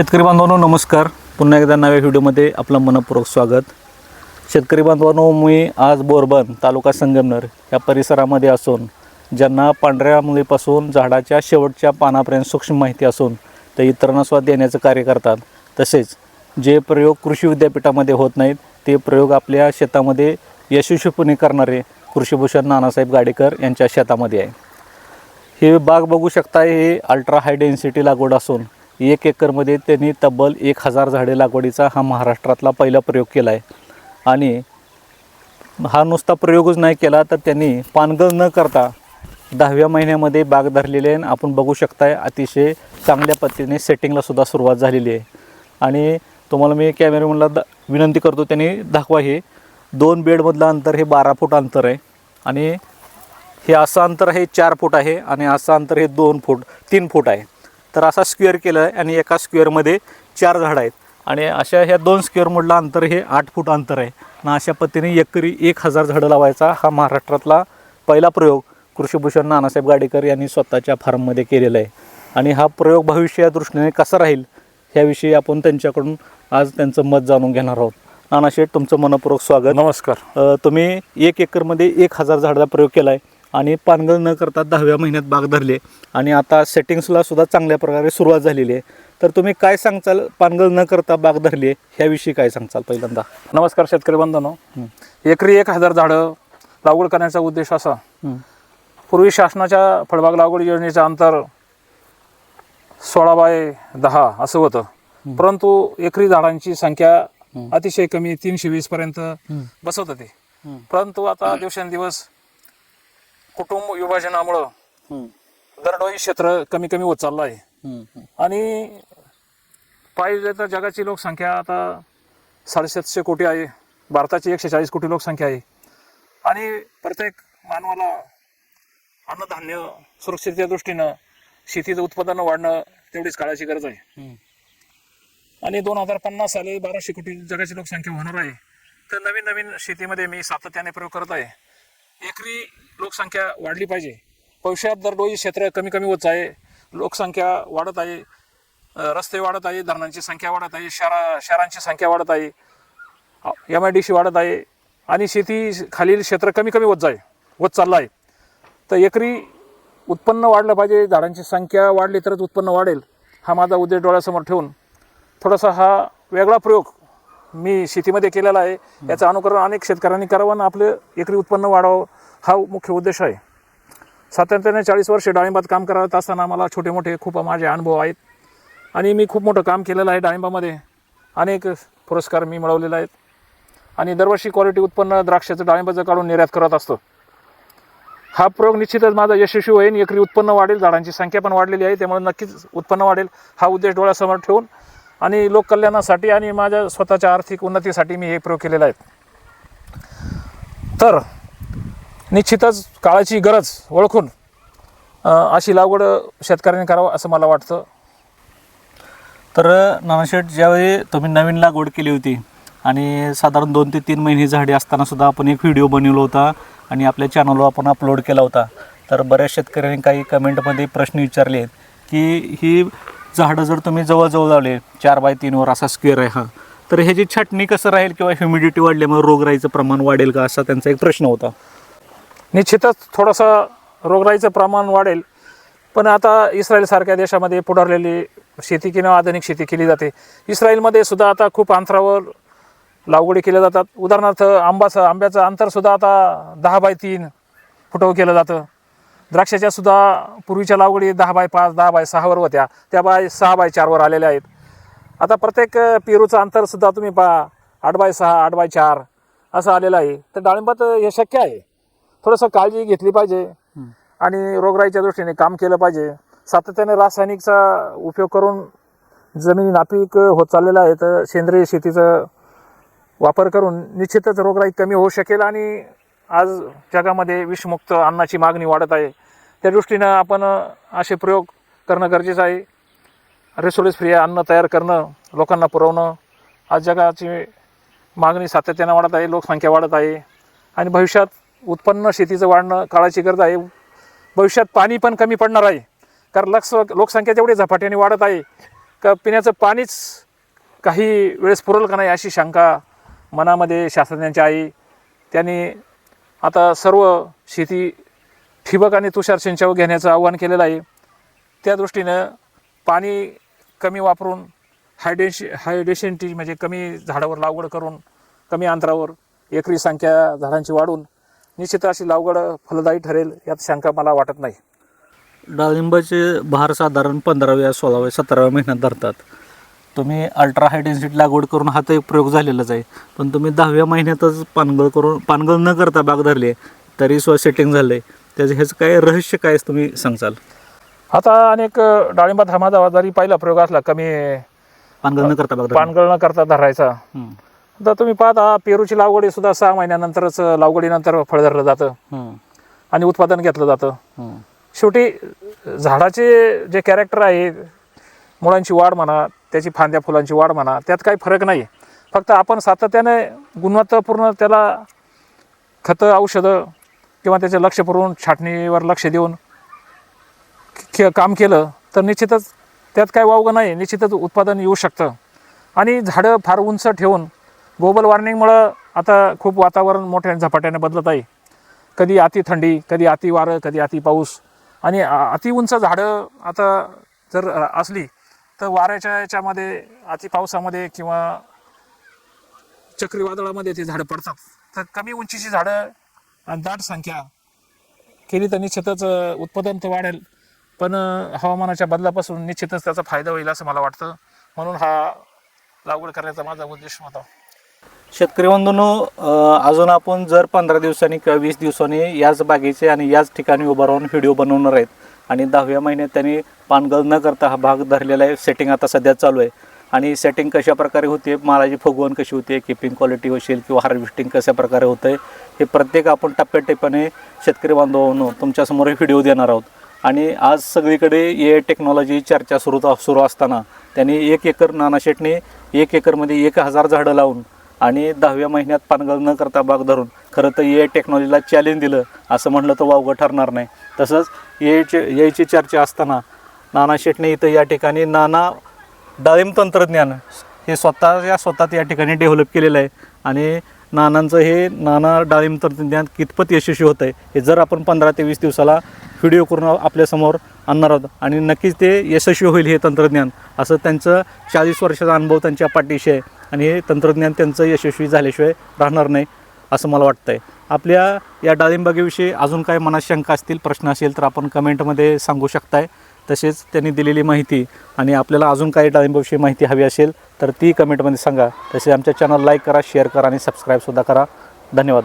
शेतकरी बांधवांनो नमस्कार. पुन्हा एकदा नव्या व्हिडिओमध्ये आपलं मनपूर्वक स्वागत. शेतकरी बांधवांनो मी आज बोरबन तालुका संगमनेर या परिसरामध्ये असून ज्यांना पांढऱ्या मुलीपासून झाडाच्या शेवटच्या पानापर्यंत सूक्ष्म माहिती असून ते इतरांना स्वाद देण्याचं कार्य करतात. तसेच जे प्रयोग कृषी विद्यापीठामध्ये होत नाहीत ते प्रयोग आपल्या शेतामध्ये यशस्वीपणे करणारे कृषीभूषण नानासाहेब गाडेकर यांच्या शेतामध्ये आहे. हे बाग बघू शकता हे अल्ट्रा हाय डेन्सिटी लागवड असून एक एकरमध्ये त्यांनी तब्बल एक हजार झाडे लागवडीचा हा महाराष्ट्रातला पहिला प्रयोग केला आहे आणि हा नुसता प्रयोगच नाही केला तर त्यांनी पानगळ न करता दहाव्या महिन्यामध्ये बाग धरलेली आहे. आणि आपण बघू शकताय अतिशय चांगल्या पद्धतीने सेटिंगलासुद्धा सुरुवात झालेली आहे. आणि तुम्हाला मी कॅमेरामॅनला द विनंती करतो त्यांनी दाखवा हे. दोन बेडमधलं अंतर हे बारा फूट अंतर आहे. आणि हे असं अंतर हे चार फूट आहे. आणि असं अंतर हे दोन फूट तीन फूट आहे. तर असा स्क्वेअर केलं आहे आणि एका स्क्वेअरमध्ये चार झाडं आहेत. आणि अशा ह्या दोन स्क्वेअरमधलं अंतर हे आठ फूट अंतर आहे. आणि अशा पद्धतीने एकरी एक हजार झाडं लावायचा हा महाराष्ट्रातला पहिला प्रयोग कृषीभूषण नानासाहेब गाडेकर यांनी स्वतःच्या फार्ममध्ये केलेला आहे. आणि हा प्रयोग भविष्या दृष्टीने कसा राहील ह्याविषयी आपण त्यांच्याकडून आज त्यांचं मत जाणून घेणार आहोत. नाना शेठ तुमचं मनपूर्वक स्वागत. नमस्कार. तुम्ही एक एकरमध्ये एक हजार झाडाचा प्रयोग केला आहे आणि पानगळ न करता दहाव्या महिन्यात बाग धरली आणि आता सेटिंग्सला सुद्धा चांगल्या प्रकारे सुरुवात झालेली आहे. तर तुम्ही काय सांगचाल पानगळ न करता बाग धरली आहे? ह्याविषयी काय सांगचाल पहिल्यांदा? नमस्कार शेतकरी बांधवांनो एकरी एक हजार झाडं लागवड करण्याचा उद्देश असा. पूर्वी शासनाच्या फळबाग लागवड योजनेचं अंतर सोळा बाय दहा असं होतं. परंतु एकरी झाडांची संख्या अतिशय कमी तीनशे वीस पर्यंत बसवत होते. परंतु आता दिवसेंदिवस कुटुंब विभाजनामुळं दरडोई क्षेत्र कमी कमी होत चाललं आहे. आणि पाहिजे तर जगाची लोकसंख्या आता साडेसातशे कोटी आहे. भारताची एकशे चाळीस कोटी लोकसंख्या आहे. आणि प्रत्येक मानवाला अन्नधान्य सुरक्षिततेच्या दृष्टीनं शेतीचं उत्पादन वाढणं तेवढीच काळाची गरज आहे. आणि दोन हजार पन्नास साली बाराशे कोटी जगाची लोकसंख्या होणार आहे. तर नवीन नवीन शेतीमध्ये मी सातत्याने प्रयोग करत आहे. एकरी लोकसंख्या वाढली पाहिजे. भविष्यात दरडोई क्षेत्र कमी कमी होत आहे लोकसंख्या वाढत आहे. रस्ते वाढत आहे. धरणांची संख्या वाढत आहे. शहरा शहरांची संख्या वाढत आहे. एम आय डी सी वाढत आहे. आणि शेती खालील क्षेत्र कमी कमी होत जाय होत चाललं आहे. तर एकरी उत्पन्न वाढलं पाहिजे. झाडांची संख्या वाढली तरच उत्पन्न वाढेल. हा माझा उद्देश डोळ्यासमोर ठेवून. थोडासा हा वेगळा प्रयोग मी शेतीमध्ये केलेला आहे. याचं अनुकरण अनेक शेतकऱ्यांनी करावं आणि आपलं एकरी उत्पन्न वाढावं हा मुख्य उद्देश आहे. सातत्याने चाळीस वर्षे डाळिंबात काम करत असताना मला छोटे मोठे खूप माझे अनुभव आहेत. आणि मी खूप मोठं काम केलेलं आहे डाळिंबामध्ये. अनेक पुरस्कार मी मिळवलेले आहेत. आणि दरवर्षी क्वालिटी उत्पन्न द्राक्षाचं डाळिंबाचं काढून निर्यात करत असतो. हा प्रयोग निश्चितच माझा यशस्वी होईल एकरी उत्पन्न वाढेल झाडांची संख्या पण वाढलेली आहे. त्यामुळे नक्कीच उत्पन्न वाढेल हा उद्देश डोळ्यासमोर ठेवून आणि लोककल्याणासाठी आणि माझ्या स्वतःच्या आर्थिक उन्नतीसाठी मी हे प्रयोग केलेला आहे. तर निश्चितच काळाची गरज ओळखून अशी लागवड शेतकऱ्यांनी करावं असं मला वाटतं. तर नानाशेठ ज्यावेळी तुम्ही नवीन लागवड केली होती आणि साधारण दोन ते तीन महिने झाडे असतानासुद्धा आपण एक व्हिडिओ बनवला होता आणि आपल्या चॅनलवर आपण अपलोड केला होता तर बऱ्याच शेतकऱ्यांनी काही कमेंटमध्ये प्रश्न विचारले आहेत की ही झाडं जर तुम्ही जवळजवळ लावले चार बाय तीनवर असा स्क्वेअर आहे हा तर ह्याची छाटणी कसं राहील किंवा ह्युमिडिटी वाढल्यामुळे रोगराईचं प्रमाण वाढेल का असा त्यांचा एक प्रश्न होता. निश्चितच थोडंसं रोगराईचं प्रमाण वाढेल पण आता इस्रायलसारख्या देशामध्ये पुढारलेली शेती किंवा आधुनिक शेती केली जाते. इस्रायलमध्ये सुद्धा आता खूप अंतरावर लागवडी केल्या जातात. उदाहरणार्थ आंबाचं आंब्याचं अंतरसुद्धा आता दहा बाय तीन फुटव केलं जातं. द्राक्षाच्या सुद्धा पूर्वीच्या लागवडी दहा बाय पाच दहा बाय सहावर होत्या. त्या बाय सहा बाय चारवर आलेल्या आहेत. आता प्रत्येक पेरूचं अंतरसुद्धा तुम्ही पहा. आठ बाय सहा आठ बाय चार असं आलेलं आहे. तर डाळिंबात हे शक्य आहे. थोडंसं काळजी घेतली पाहिजे. आणि रोगराईच्या दृष्टीने काम केलं पाहिजे. सातत्याने रासायनिकचा उपयोग करून जमिनी नापीक होत चाललेला आहे. तर सेंद्रिय शेतीचं वापर करून निश्चितच रोगराई कमी होऊ शकेल आणि आज जगामध्ये विषमुक्त अन्नाची मागणी वाढत आहे. त्या दृष्टीनं आपण असे प्रयोग करणं गरजेचं आहे. रेसोडेस फ्री अन्न तयार करणं लोकांना पुरवणं आज जगाची मागणी सातत्यानं वाढत आहे लोकसंख्या वाढत आहे आणि भविष्यात उत्पन्न शेतीचं वाढणं काळाची गरज आहे. भविष्यात पाणी पण कमी पडणार आहे. कारण लक्ष लोकसंख्या तेवढी झपाट्याने वाढत आहे. का पिण्याचं पाणीच काही वेळेस पुरल का नाही अशी शंका मनामध्ये शास्त्रज्ञांची आई त्यांनी आता सर्व शेती ठिबक आणि तुषार सिंचन घेण्याचं आव्हान केलेलं आहे. त्या दृष्टीनं पाणी कमी वापरून हायड्रेश हायड्रेशनटी म्हणजे कमी झाडावर लागवड करून कमी अंतरावर एकरी संख्या झाडांची वाढून निश्चित अशी लागवड फलदायी ठरेल यात शंका मला वाटत नाही. डाळिंबाचे बहार साधारण पंधराव्या सोळाव्या सतराव्या महिन्यात धरतात. तुम्ही अल्ट्रा हाय डेन्सिटी लागवड करून हा तर एक प्रयोग झालेलाच आहे. पण तुम्ही दहाव्या महिन्यातच पानगळ करून पानगळ न करता बाग धरली आहे तरी स्व सेटिंग झालं आहे त्याचं ह्याचं काय रहस्य काय तुम्ही सांगचाल आता अनेक डाळिंबात हा जरी पहिला प्रयोग असला कमी पानगळ न करता. पानगळ न करता धरायचा. आता तुम्ही पाहता पेरूची लागवड सुद्धा सहा महिन्यानंतरच लागवडीनंतर फळ धरलं जातं. आणि उत्पादन घेतलं जातं. शेवटी झाडाचे जे कॅरेक्टर आहे मुळांची वाढ म्हणा त्याची फांद्या फुलांची वाढ म्हणा त्यात काही फरक नाही फक्त आपण सातत्याने गुणवत्तापूर्ण त्याला खतं औषधं किंवा त्याचे लक्ष पुरवून छाटणीवर लक्ष देऊन के काम केलं तर निश्चितच त्यात काय वावगं नाही. निश्चितच उत्पादन येऊ शकतं. आणि झाडं फार उंच ठेवून ग्लोबल वॉर्मिंगमुळं आता खूप वातावरण मोठ्या झपाट्याने बदलत आहे. कधी अति थंडी कधी अति वारं कधी अति पाऊस. आणि अति उंच झाडं आता जर असली तर वाऱ्याच्या याच्यामध्ये अति पावसामध्ये किंवा चक्रीवादळामध्ये ते झाडं पडतात. तर कमी उंचीची झाडं आणि दाट संख्या. केली तर निश्चितच उत्पादन तर वाढेल पण हवामानाच्या बदलापासून निश्चितच त्याचा फायदा होईल असं मला वाटतं. म्हणून हा लागवड करण्याचा माझा उद्देश होता. शेतकरी बंधूंनो अजून आपण जर पंधरा दिवसांनी किंवा वीस दिवसांनी याच बागेचे आणि याच ठिकाणी उभं राहून व्हिडिओ बनवणार आहेत आणि दहाव्या महिन्यात त्यांनी पानगळ न करता हा भाग धरलेला आहे. सेटिंग आता सध्या चालू आहे. आणि सेटिंग कशा प्रकारे होते मालाची फुगवण कशी होते किपिंग क्वालिटी होशील किंवा हार्वेस्टिंग कशा प्रकारे होतं आहे हे प्रत्येक आपण टप्प्याटप्प्याने शेतकरी बांधवांनो तुमच्यासमोर व्हिडिओ देणार आहोत. आणि आज सगळीकडे ए टेक्नॉलॉजी चर्चा सुरू सुरू असताना त्यांनी एक एकर नानाशेटने एक एकरमध्ये एक हजार झाडं लावून आणि दहाव्या महिन्यात पानगळ न करता बाग धरून खरं तर ए टेक्नॉलॉजीला चॅलेंज दिलं असं म्हटलं तर वावगं ठरणार नाही. तसंच एची याची चर्चा असताना नाना शेटने इथं या ठिकाणी नाना डाळिंब तंत्रज्ञान हे स्वतःच्या स्वतःच या ठिकाणी डेव्हलप केलेलं आहे. आणि नानांचं हे नाना डाळिंब तंत्रज्ञान कितपत यशस्वी होतं आहे हे जर आपण पंधरा ते वीस दिवसाला व्हिडिओ करून आपल्यासमोर आणणार आहोत. आणि नक्कीच ते यशस्वी होईल हे तंत्रज्ञान. असं त्यांचं चाळीस वर्षाचा अनुभव त्यांच्या पाठीशी आहे. आणि हे तंत्रज्ञान त्यांचं यशस्वी झाल्याशिवाय राहणार नाही असं मला वाटतं आहे आपल्या या डाळिंबागेविषयी अजून काही मनात शंका असतील प्रश्न असेल तर आपण कमेंटमध्ये सांगू शकताय. तसेच त्यांनी दिलेली माहिती आणि आपल्याला अजून काही डाळिंबाविषयी माहिती हवी असेल तर ती कमेंटमध्ये सांगा. तसेच आमच्या चॅनल लाईक करा शेअर करा आणि सबस्क्राईबसुद्धा करा. धन्यवाद.